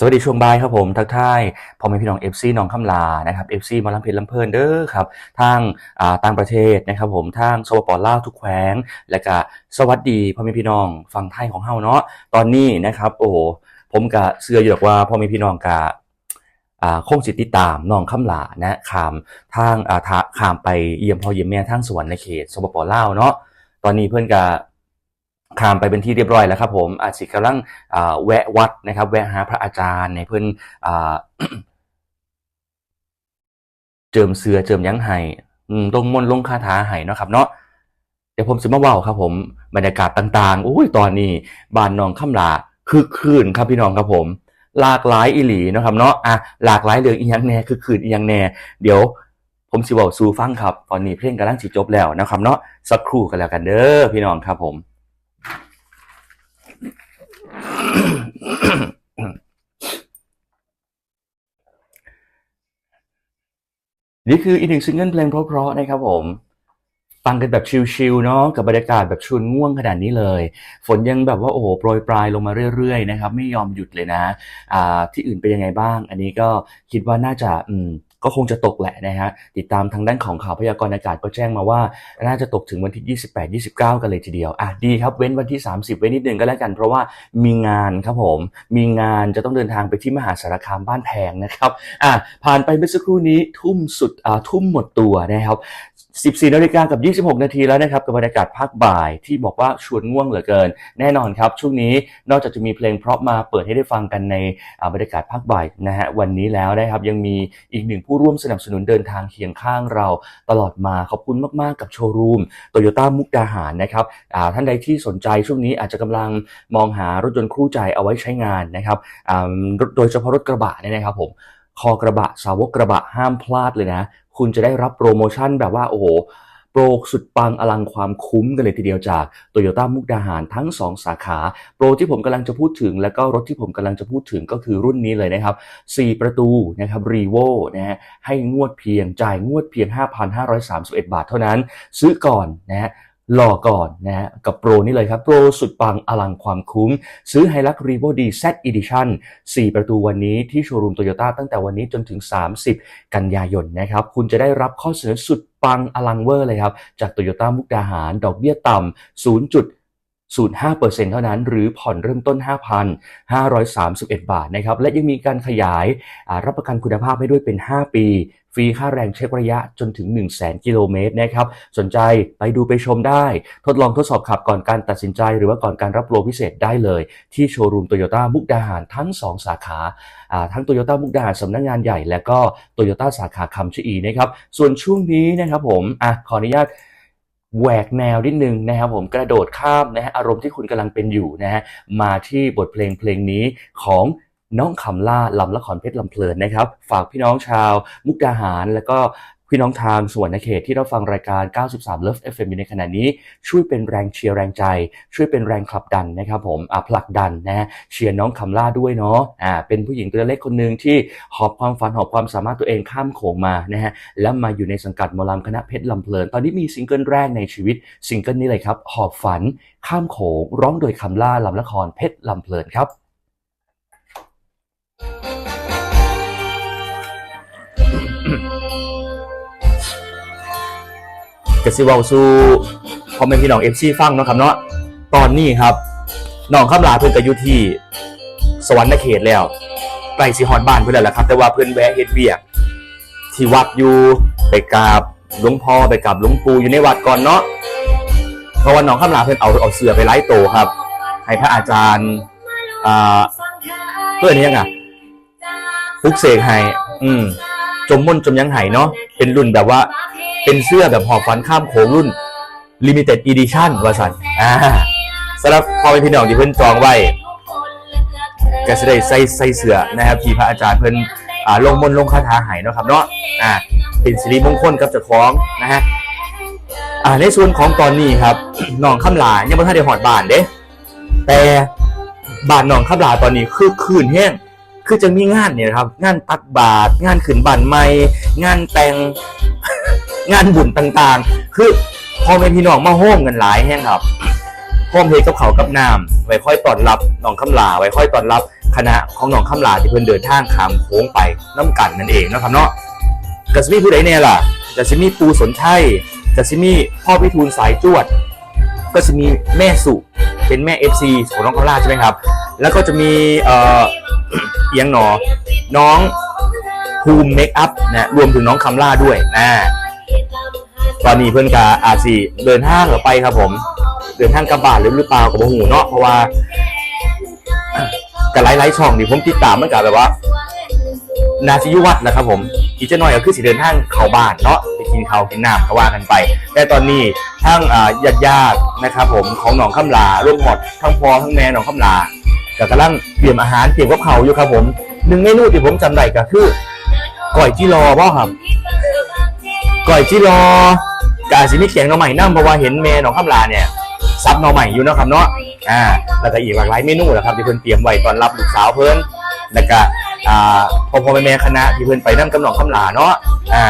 สวัสดีช่วงบ่ายครับผม ทักทายพ่อแม่พี่น้อง FC น้องคำลานะครับ FC หมาลำเพลินลำเพลินเด้อครับทางอ่าต่างประเทศนะครับผมทางสปปลาวทุกแขวง และก็สวัสดีพ่อแม่พี่น้องฝั่งไทยของเฮาเนาะตอนนี้นะครับโอ้โหผมกะเชื่ออยู่หรอกว่าพ่อแม่พี่น้องกะอ่าคงสิติดตามน้องคำลานะขามทางอ่าทาขามไปเยี่ยมพ่อเยี่ยมแม่ทางสวรรค์ในเขตสปปลาวเนาะตอนนี้เพื่อนกะ ข้ามไปเป็นที่เรียบร้อยแล้วครับผมอาจิกำลังแวะวัดนะครับ แวะหาพระอาจารย์ในเพิ่อ่าเจิมเสือเจิมยั้งไห้ลงมนต์ลงคาถาไห้นะครับ เนาะเดี๋ยวผมสิมาว้าครับผมบรรยากาศต่างๆอุ้ยตอนนี้บ้านนองคำลาคือคืนครับพี่น้องครับผม หลากหลายอีหลีนะครับเนาะอะหลากหลายเรื่องอีหยังแหน่คือคืนอีหยังแหน่เดี๋ยวผมสิเว้าสู่ฟังครับ ตอนนี้เพลงกำลังสิจบแล้วนะครับ เนาะสักครู่กันแล้วกันเด้อพี่น้องครับผม นี่คืออีกหนึ่งซิงเกิลเพลงเพราะๆนะครับผม ฟังกันแบบชิลๆเนาะกับบรรยากาศแบบชวนง่วงขนาดนี้เลย ฝนยังแบบว่าโอ้โหโปรยปลายลงมาเรื่อยๆนะครับ ไม่ยอมหยุดเลยนะ อ่า ที่อื่นเป็นยังไงบ้าง อันนี้ก็คิดว่าน่าจะอืม ก็คงจะตกแหละนะฮะติดตามทางด้านของข่าวพยากรณ์อากาศก็แจ้งมาว่า น่าจะตกถึงวันที่ 28 29 กันเลยทีเดียวอะดีครับเว้นวันที่ 30 ไว้นิดนึงก็แล้วกันเพราะว่ามีงานครับผมมีงานจะต้องเดินทางไปที่มหาสารคามบ้านแพงนะครับอะผ่านไปเมื่อสักครู่นี้ทุ่มสุดอ่าทุ่มหมดตัวนะครับ 14นาฬิกากับ 26 นาทีแล้วนะครับกับบรรยากาศภาคบ่ายที่บอกว่าชวนง่วงเหลือเกิน แน่นอนครับช่วงนี้นอกจากจะมีเพลงเพราะมาเปิดให้ได้ฟังกันในบรรยากาศภาคบ่ายนะฮะวันนี้แล้วนะครับยังมีอีกหนึ่งผู้ร่วมสนับสนุนเดินทางเคียงข้างเราตลอดมาขอบคุณมากๆกับโชว์รูมโตโยต้ามุกดาหารนะครับท่านใดที่สนใจช่วงนี้อาจจะกำลังมองหารถยนต์คู่ใจเอาไว้ใช้งานนะครับโดยเฉพาะรถกระบะเนี่ยนะครับผม คอกระบะสาวกกระบะห้ามพลาดเลยนะ คุณจะได้รับโปรโมชั่นแบบว่าโอ้โหโปรสุดปังอลังความคุ้มกันเลยทีเดียวจากโตโยต้ามุกดาหารทั้ง 2 สาขา โปรที่ผมกำลังจะพูดถึง แล้วก็รถที่ผมกำลังจะพูดถึงก็คือรุ่นนี้เลยนะครับ 4 ประตูนะครับรีโวนะฮะให้งวดเพียงจ่ายงวดเพียง 5,531 บาทเท่านั้น ซื้อก่อนนะฮะ รอก่อนนะฮะกับโปรนี่เลยครับ โปรสุดปังอลังความคุ้ม ซื้อ h i l u x r e v o D Z Edition 4ประตูวันนี้ที่โชว์รูมโตโยต้าตั้งแต่วันนี้จนถึง 30 กันยายนนะครับ คุณจะได้รับข้อเสนอสุดปังอลังเวอร์เลยครับ จากโตโยต้ามุกดาหาร ดอกเบี้ยต่ำ 0 0.5%เท่านั้น หรือผ่อนเริ่มต้น 5,531 บาทนะครับ และยังมีการขยายรับประกันคุณภาพให้ด้วยเป็น 5 ปีฟรีค่าแรงเช็คระยะจนถึง 1 0 0 0 0แกิโลเมตรนะครับ สนใจไปดูไปชมได้ ทดลองทดสอบขับก่อนการตัดสินใจ หรือว่าก่อนการรับโปรพิเศษได้เลย ที่โชว์รูมโตโยต้ามุกดาหารทั้ง 2 สาขาทั้งโตโยต้ามุกดาหารสำนักงงานใหญ่ และก็โตโยต้าสาขาคำชะอีนะครับ ส่วนช่วงนี้นะครับผมอขออนุญาต แหวกแนวนิดนึงนะครับผมกระโดดข้ามนะฮะอารมณ์ที่คุณกำลังเป็นอยู่นะฮะมาที่บทเพลงเพลงนี้ของน้องคำล่าลำละครเพชรลำเพลินนะครับ ฝากพี่น้องชาวมุกดาหาร แล้วก็ พี่น้องทางส่วนในเขตที่เราฟังรายการ 93 Love FM อยู่ในขณะนี้ ช่วยเป็นแรงเชียร์แรงใจ ช่วยเป็นแรงขับดันนะครับผมอะผลักดันนะเชียร์น้องคำล่าด้วยเนาะอ่าเป็นผู้หญิงตัวเล็กคนหนึ่งที่หอบความฝันหอบความสามารถตัวเองข้ามโขงมานะฮะแล้วมาอยู่ในสังกัดมอลำคณะเพชรลำเพลิน ตอนนี้มีซิงเกิลแรกในชีวิตซิงเกิลนี้เลยครับ หอบฝันข้ามโขงร้องโดยคำล่าลำละครเพชรลำเพลินครับ กสิวาสู่พ่อแม่พี่น้องเอฟซีฟังเนาะครับเนาะตอนนี้ครับน้องข้ามลาเพิ่นก็อยู่ที่สวรรค์เขตแล้วใกล้สิฮอดบ้านเพิ่นแล้วล่ะครับ แต่ว่าเพิ่นแวะเฮ็ดเวียก ที่วัดอยู่ไปกราบหลวงพ่อไปกราบหลวงปู่อยู่ในวัดก่อนเนาะเพราะว่าน้องข้ามลาเพิ่นเอาเอาเสือไปไล่โตครับ ให้พระอาจารย์อ่าเพื่อนนี้ยังไงปลุกเสกให้อืมจมม่นจมยังไห้เนาะเป็นรุ่นแบบว่า เป็นเสื้อแบบหอบฟันข้ามโขงรุ่น limited edition ว่าสันอ่าสำหรับพอเป็นพี่น้องที่เพิ่นจองไว้ก็จะได้ใส่ใส่เสื้อนะครับที่พระอาจารย์เพิ่นอ่าลงมนต์ลงคาถาหายเนาะครับเนาะอ่าเป็นสิริมงคลกับเจ้าของนะฮะอ่าในส่วนของตอนนี้ครับน้องข้ามลายังไม่ทันได้หอดบานเด้แต่บานน้องข้ามลาตอนนี้คือคืนแห้งคือจะมีงานเนี่ยครับ งานตักบาตรงานขึ้นบานใหม่งานแต่ง งานบุญต่างๆ คือพ่อเป็นพี่น้องมาโฮมกันหลายแห่งครับโฮมเฮดกับเขากับน้ำไว้ค่อยต้อนรับน้องคำลาไว้ค่อยต้อนรับคณะของน้องคำลาที่เพิ่นเดินทางขามโค้งไปน้ำกันนั่นเองนะครับเนาะกัสมีผู้ใดเนี่ยล่ะกัสมีปูสนชัยกัสมีพ่อพิทูลสายจวด ก็จะมีแม่สุเป็นแม่ FC ของน้องคำลาใช่ไหมครับ แล้วก็จะมีเอ่อเอียงหนอน้องภูมิเมคอัพนะรวมถึงน้องคำล่าด้วยนะ ตอนนี้เพื่อนกาอาซีเดินห้างหรือไปครับผม เดินห้างกระบาดหรือหรือเปล่ากับหูเนาะเพราะว่ากับไลฟ์ไลฟ์ช่องนี่ผมติดตามมันกับแบบว่า นาซิยุวัฒน์นะครับผมอีกจะหน่อยก็คือสิเดินทางเขาบ้านเนาะไปกินข้าวกินน้ำก็ว่ากันไป แต่ตอนนี้ทั้งอ่าญาติญาตินะครับผมของหนองคำลาร่วมหมดทั้งพอทั้งแม่หนองคำลาก็กำลังเตรียมอาหารเตรียมกับเขาอยู่ครับผมหนึ่งเมนูที่ผมจำได้ก็คือก่อยจีรอบ่ครับ ก่อยจีรอกาสิมีเขียงหน่อใหม่น้ำเพราะว่าเห็นแม่หนองคำลาเนี่ยซับหน่อใหม่อยู่นะครับเนาะอ่าแล้วก็อีกหลากหลายเมนูแหละครับที่เพิ่นเตรียมไว้ตอนรับลูกสาวเพิ่นแล้วก็อ่าพอพอแม่คณะที่เพื่อนไปนั่งกำหนองคำลาเนาะอ่า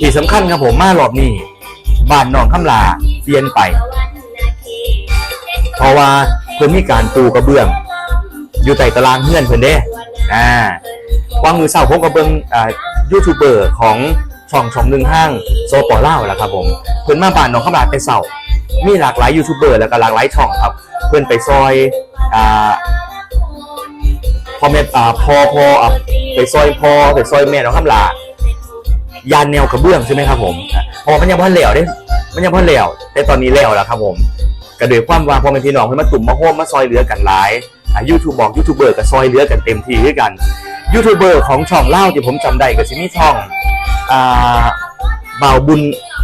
ที่สำคัญครับผมมารอบนี้บ้านหนองคำลาเปลี่ยนไป เพราะว่าเพิ่นมีการปูกระเบื้อง อยู่ใต้ตารางเฮือนเพิ่นเด้อ่าวางมือเสาผมกับเบิ่งอ่ายูทูบเบอร์ของ ช่องช่องหนึ่งห้างโซปอล่าวแหละครับผมเพิ่อนมาบ้านหนองคำลาแต่เสามีหลากหลายยูทูบเบอร์แล้วก็หลากหลายช่องครับ เพิ่อนไปซอยอ่าพอแม่อ่าพอพออะไปซอยพอไปซอยแม่น้องคำลายานแนวกระเบื้องใช่ไหมครับผมพอมันยังพันเหลวเด้มันยังพันเหลวแต่ตอนนี้แล้วแล้วครับผมกระเดือความว่าพอเป็นพี่น้องเพิ่อนมาตุ่มมาโฮมมาซอยเหลือกันหลายยูทูบบอกยูทูบเบอร์กับซอยเหลือกันเต็มที่ด้วยกันยูทูบเบอร์ของช่องเล่าที่ผมจำได้ก็สิมีช่อง อ่าบ่าวบุญ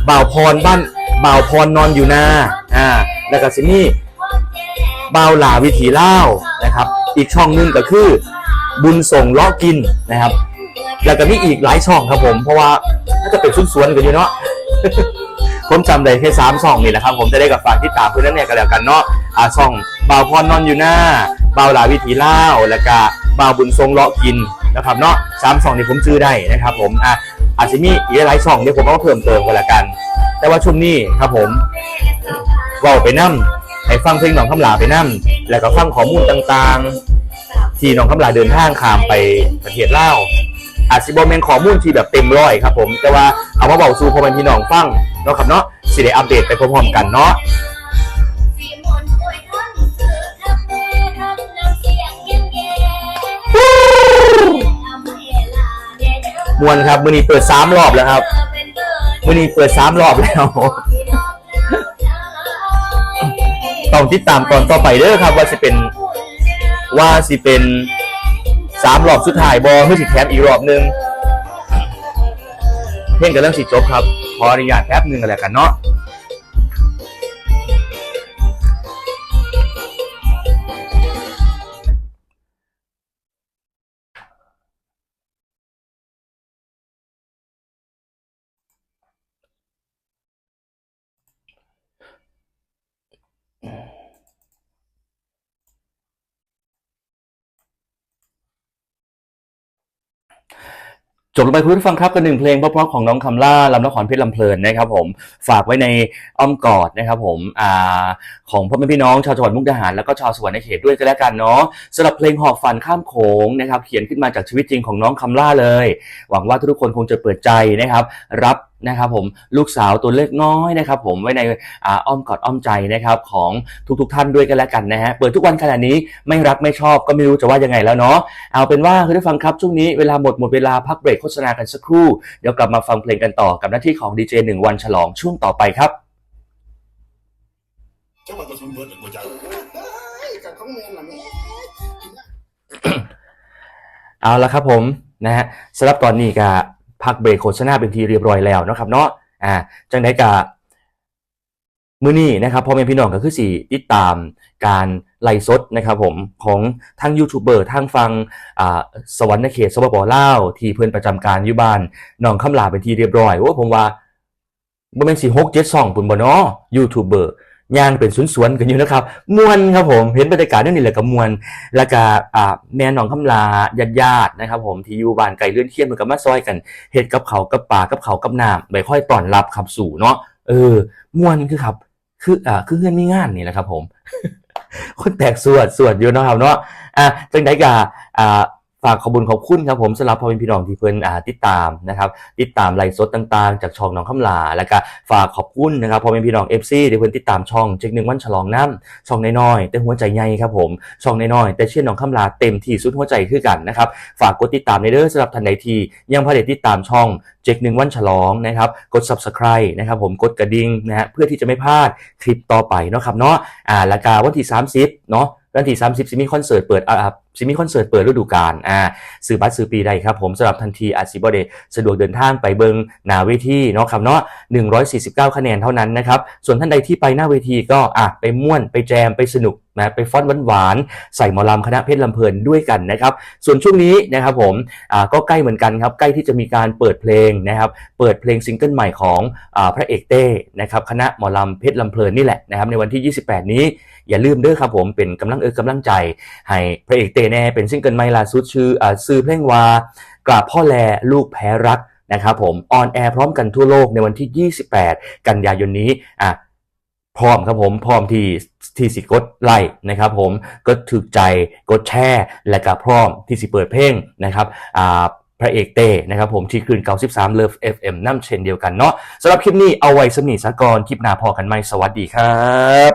บ่าวพรบ้านบ่าวพรนอนอยู่นาอ่าแล้วก็สิมีบ่าวหลาวิถีเล่านะครับ อีกช่องหนึงก็คือบุญส่งเลาะกินนะครับ แล้วก็มีอีกหลายช่องครับผม เพราะว่าน่าจะเป็นสุนสวนกันอยู่เนาะผมจำได้แค่สามช่องนี่แหละครับ ผมจะได้กับฝากที่ตามเพื่อนนั่นเนี่ยกันแล้วกันเนาะอ่าช่องบ่าวพรนอนอยู่หน้าบ่าวหลาวิถีเล่าแล้วก็บ่าวบุญทรงเลาะกินนะครับเนาะสามช่องนี่ผมซื้อได้นะครับ ผมอะ อาจจะมีอีกหลายช่องเดี๋ยวผมเอาเพิ่มเติมกันละกัน แต่ว่าช่วงนี้ครับผมว่าไปนั่ให้ฟังเพลงหนองคำลาไปนั่แล้วก็ฟังข้อมูลต่างๆ ที่หนองคำลาเดินทางข้ามไปประเทศลาวอาจสิบอมเมนข้อมูลที่แบบเต็มร้อยครับผม แต่ว่าเอามาเบาสู่พ่อแม่พี่น้องฟังเนาะครับเนาะสิได้อัปเดตไปพร้อมๆกันเนาะ มวนครับมือนี้เปิดสามรอบแล้วครับมือนี้เปิดสามรอบแล้วต้องติดตามตอนต่อไปเด้อครับ ว่าสิเป็นว่าสิเป็นสามรอบสุดท้ายบอเพื่อสิแถมอีกรอบนึงเพ่งกับเรื่องสิจบครับ ขออนุญาตแป๊บนึงกันแล้วกันเนาะ จบลงไปคุณผู้ฟังครับกับหนึ่งเพลงเพราะๆของน้องคำล่าลำนครเพชรลำเพลินนะครับผมฝากไว้ในอ้อมกอดนะครับผมอ่าของพ่อแม่พี่น้องชาวจังหวัดมุกดาหารแล้วก็ชาวสวรรณเขตด้วยก็แล้วกันเนาะสำหรับเพลงหอบฝันข้ามโขงนะครับเขียนขึ้นมาจากชีวิตจริงของน้องคำล่าเลย หวังว่าทุกคนคงจะเปิดใจนะครับรับ นะครับผมลูกสาวตัวเล็กน้อยนะครับผมไว้ในอ้อมกอดอ้อมใจนะครับของทุกๆท่านด้วยกันแล้วกันนะฮะเปิดทุกวันขนาดนี้ไม่รักไม่ชอบก็ไม่รู้จะว่ายังไงแล้วเนาะเอาเป็นว่าคุณผู้ฟังครับช่วงนี้เวลาหมดหมดเวลาพักเบรกโฆษณากันสักครู่ เดี๋ยวกลับมาฟังเพลงกันต่อกับหน้าที่ของดีเจหนึ่งวันฉลองช่วงต่อไปครับจังหวัดกระสุนเบิร์ดหัวใจกับของเมนล่ะแม่เอาละครับผมนะฮะสำหรับตอนนี้ก็ พักเบรกโฆษณาเป็นทีเรียบร้อยแล้วนะครับเนาะอ่าจังไดกะมื้อนี้นะครับพ่อแม่พี่น้องก็คือสิติดตามการไล่สดนะครับผมของทั้งยูทูบเบอร์ทั้งฟังอ่าสวรรค์เขตสปปลาวที่เพิ่อนประจำการอยู่บ้านหนองคำลาเป็นทีเรียบร้อยว่าผมว่าบ่แม่นสิ6 7 2ปุ่นบ่เนาะยูทูบเบอร์ ย่างเป็นสวนๆกันอยู่นะครับมวนครับผมเห็นบรรยากาศนั่นนี่แหละก็มวนแล้วก็แม่น้องคำลาญาติญาตินะครับ ผมที่อยู่บ้านไก่เลื่อนเคียนเหมือนกับมาซอยกันเฮ็ดกับเขากับปลากับเขากับน้ำใบค่อยต้อนรับขับสู่เนาะเออมวนคือครับ คืออ่าคือเพื่อนมีงานนี่แหละครับ ผมคนแตกสวดสวดอยู่นะครับเนาะอะจังไดกาอ่า ฝากขอบุญขอบคุณครับผมสำหรับพ่อแม่พี่น้องที่เพิ่นอติดตามนะครับติดตามไลฟ์สดต่างๆ จากช่องน้องคำลาแล้วก็ฝากขอบคุณนะครับพ่อแม่พี่น้อง FC ที่เพิ่นติดตามช่องเจ๊กหนึ่งวันฉลองน้ำช่องน้อยๆแต่หัวใจใหญ่ครับผมช่องน้อยๆแต่เชื่อน้องคำลาเต็มที่สุดหัวใจคือกันนะครับฝากกดติดตามในเด้อสำหรับท่านใดที่ยังพอได้ติดตามช่องเจ๊กหนึ่งวันฉลองนะครับกด Subscribe นะครับผมกดกระดิ่งนะฮะเพื่อที่จะไม่พลาดคลิปต่อไปเนาะครับเนาะอ่าแล้วก็วันที่ 30เนาะ วันที่ 30ซิมีคอนเสิร์ตเปิดอ่าซิมีคอนเสิร์ตเปิดฤดูกาลอ่าซื้อบัตรซื้อปีได้ครับผมสำหรับทันทีอาจสิบเดสะดวกเดินทางไปเบิงหนาเวทีเนาะครับเนาะ149 คะแนนเท่านั้นนะครับส่วนท่านใดที่ไปหน้าเวทีก็อะไปม่วนไปแจมไปสนุก นะไปฟ้อนหวานๆใส่หมอลำคณะเพชรลำเพลินด้วยกันนะครับ ส่วนช่วงนี้นะครับผมก็ใกล้เหมือนกันครับ ใกล้ที่จะมีการเปิดเพลงนะครับ เปิดเพลงซิงเกิลใหม่ของอพระเอกเต้นะครับคณะหมอลำเพชรลำเพลินนี่แหละนะครับในวันที่ 28 นี้อย่าลืมเด้อครับผมเป็นกำลังเออกำลังใจ ให้พระเอกเต้แน่เป็นซิงเกิลใหม่ล่าสุดชื่ออซื้อเพลงว่ากราบพ่อแลลูกแพ้รักนะครับผมออนแอร์พร้อมกันทั่วโลกในวันที่ 28 กันยายนนี้อะพร้อมครับผมพร้อมที่ ที่สิกดไลค์นะครับผมก็ถึกใจกดแชร์และก็พร้อมที่สิเปิดเพลงนะครับอ่าพระเอกเต้นะครับผมที่คืน93 Love FM น้ำเช่นเดียวกันเนาะสำหรับคลิปนี้เอาไว้สำนีสากรคลิปหน้าพอกันไหมสวัสดีครับ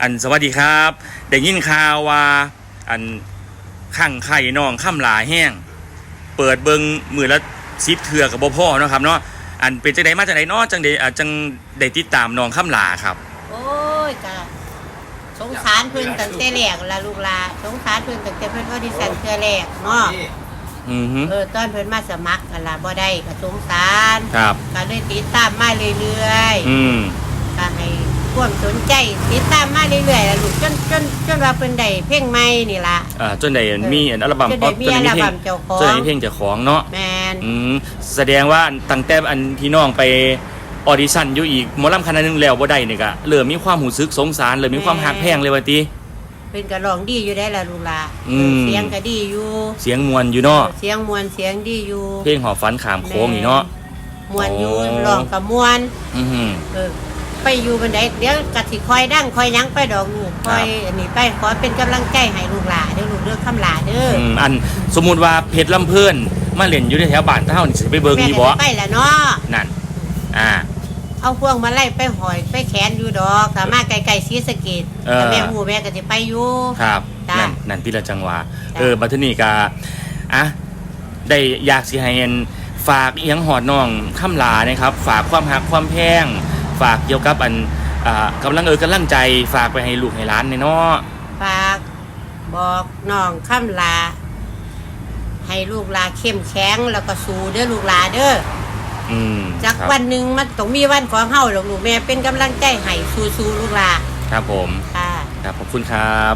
อันสวัสดีครับได้ยินข่าวว่าอันข้างไข่น้องข้ามหลาแห้ง เปิดเบิงมือละซิปเถื่อกับบ่พ่อเนาะครับเนาะอันเป็นจังไดมาจังไดเนาะจังไดอาจังได้ติดตามน้องข้ามหลาครับ ยกะสงสารเพิ่นตั้งแต่แรกละลูกหลาสงสารเพิ่นตั้งแต่เพิ่นออดิชั่นเทื่อแรกเนาะอือฮึเออตอนเพิ่นมาสมัครกันล่ะบ่ได้ก็สงสารครับก็เลยติดตามมาเรื่อยอืมๆก็ให้ความสนใจติดตามมาเรื่อยๆล่ะลูกจนจนจนว่าเพิ่นได้เพลงใหม่นี่ล่ะ อ่าจนได้มีอันอัลบั้มจนได้มีจนอัลได้มีเพลบั้งมเจ้าของ จนได้มีเพลงเจ้าของเนาะแม่นอืมแสดงว่าตั้งแต่อันที่น้องไป ออดิชั่นอยู่อีกหมอลำคณะหนึงแล้วบ่ได้นี่ก็เริ่มมีความหูซึกสงสารเริ่มมีความหักแพงเลยว่าติเพิ่นก็ร้องดีอยู่ได้ล่ะลูกหลาอืม เสียงก็ดีอยู่เสียงมวลอยู่เนาะเสียงมวนเสียงดีอยู่เพลงหอฝันขามโค้งนี่เนาะ มวนอยู่โอ้ร้องก็มวนอือฮึเออไปอยู่บันไดเดี๋ยวกะสิคอยดังคอยหยั้งไปดอกลูกคอยครับอันนี้ไปขอเป็นกำลังใจให้ลูกหลานเด้อลูกเด้อคำหลาเด้ออืมอันสมมุติว่าเพชรลำเพิ่นมาเล่นอยู่ในแถวบ้านเฮานี่สิไปเบิ่งแม่อยู่ก็บ่ สิไปละเนาะนั่น อ่า เอาพวงมาไล่ไปหอยไปแขนอยู่ดอกสามารถไกลๆซีสะเกตเออ แต่แม่หูแม่ก็สิไปอยู่ ครับจ้ะนั่นนั่นที่ละจังหวะจ้ะเออบัดทีนี้ก็อะได้อยากสิให้อันฝากอีหยังหอดน้องคำลานะครับ ฝากความหักความแพง ฝากเกี่ยวกับอันอ่ากำลังเออกำลังใจ ฝากไปให้ลูกให้หลานในเนาะฝากบอกน้องคำหลา ให้ลูกหลาเข้มแข็งแล้วก็สู้เด้อลูกหลาเด้อ อืมจากครับวันหนึ่งมันต้องมีวันของเฮาหรอกลูกแม่เป็นกำลังใจให้สู้ๆลูกหลาครับผม ค่ะ ครับขอบคุณครับ